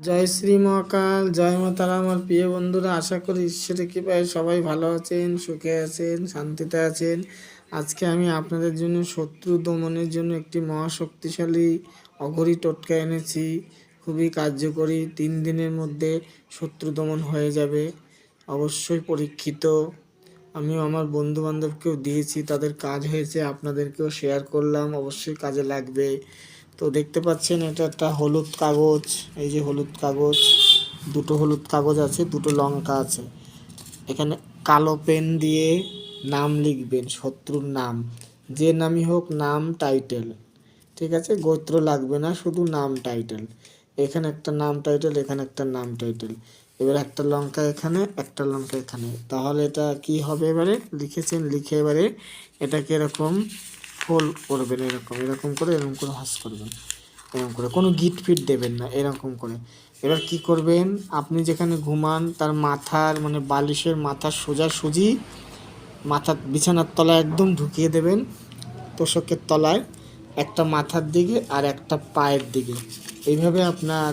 জয় শ্রী মহাকাল জয় মা তারা আমার প্রিয় বন্ধুরা, আশা করি ঈশ্বরের কৃপায় সবাই ভালো আছেন, সুখে আছেন, শান্তিতে আছেন। আজকে আমি আপনাদের জন্য শত্রু দমনের জন্য একটি মহাশক্তিশালী অঘরি টোটকা এনেছি। খুবই কার্যকরী, তিন দিনের মধ্যে শত্রু দমন হয়ে যাবে। অবশ্যই পরীক্ষিত। আমিও আমার বন্ধু বান্ধবকেও দিয়েছি, তাদের কাজ হয়েছে, আপনাদেরকেও শেয়ার করলাম, অবশ্যই কাজে লাগবে। তো দেখতে পাচ্ছেন, এটা একটা হলুদ কাগজ, এই যে হলুদ কাগজ, দুটো হলুদ কাগজ আছে, দুটো লঙ্কা আছে। এখানে কালো পেন দিয়ে নাম লিখবেন, শত্রুর নাম। যে নামই হোক, নাম, টাইটেল। ঠিক আছে? গোত্র লাগবে না, শুধু নাম, টাইটেল। এখানে একটা নাম, টাইটেল, এখানে একটা নাম, টাইটেল। এবার একটা লঙ্কা এখানে, একটা লঙ্কা এখানে। তাহলে এটা কি হবে এবারে? লিখেছেন, লিখে এবারে এটাকে এরকম ফোল্ড করবেন এরকম এরকম করে এরকম করে হাস করবেন। এরকম করে, কোনো গিট ফিট দেবেন না, এরকম করে। এবার কি করবেন, আপনি যেখানে ঘুমান, তার মাথার মানে বালিশের মাথার সোজা সুজি মাথার বিছানার তলায় একদম ঢুকিয়ে দেবেন, তোষকের তলায়, একটা মাথার দিকে আর একটা পায়ের দিকে। এইভাবে আপনার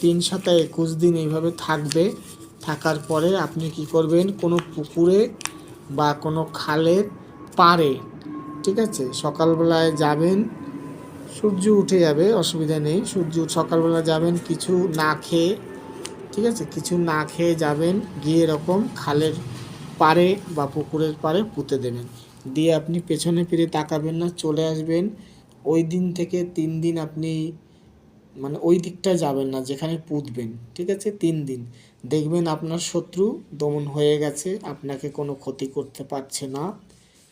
তিন সাথে একুশ দিন এইভাবে থাকবে। থাকার পরে আপনি কি করবেন, কোনো পুকুরে বা কোনো খালের পাড়ে ঠিক আছে? সকালবেলায় যাবেন, সূর্য উঠে যাবে, অসুবিধা নেই। সূর্য সকালবেলা যাবেন, কিছু না খেয়ে, ঠিক আছে? কিছু না খেয়ে যাবেন, গিয়ে এরকম খালের পাড়ে বা পুকুরের পাড়ে পুঁতে দেবেন। দিয়ে আপনি পেছনে ফিরে তাকাবেন না, চলে আসবেন। ওই দিন থেকে তিন দিন আপনি মানে ওই দিকটা যাবেন না, যেখানে পুঁতবেন, ঠিক আছে? তিন দিন। দেখবেন আপনার শত্রু দমন হয়ে গেছে, আপনাকে কোনো ক্ষতি করতে পারছে না।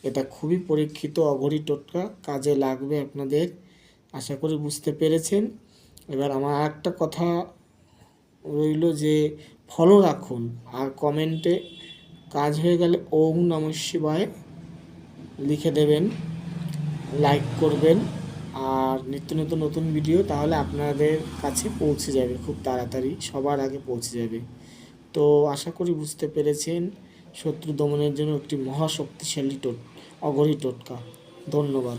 এটা খুবই পরীক্ষিত অঘরী টোটকা, কাজে লাগবে আপনাদের। আশা করি বুঝতে পেরেছেন। এবার আমার একটা কথা রইল যে ফলো রাখুন। আর কমেন্টে কাজ হয়ে গেলে ওম নম শিবায় লিখে দেবেন লাইক করবেন। আর নিত্য নতুন নতুন ভিডিও তাহলে আপনাদের কাছে পৌঁছে যাবে, খুব তাড়াতাড়ি, সবার আগে পৌঁছে যাবে। তো আশা করি বুঝতে পেরেছেন, শত্রু দমনের জন্য একটি মহাশক্তিশালী টোট অঘরী টোটকা। ধন্যবাদ।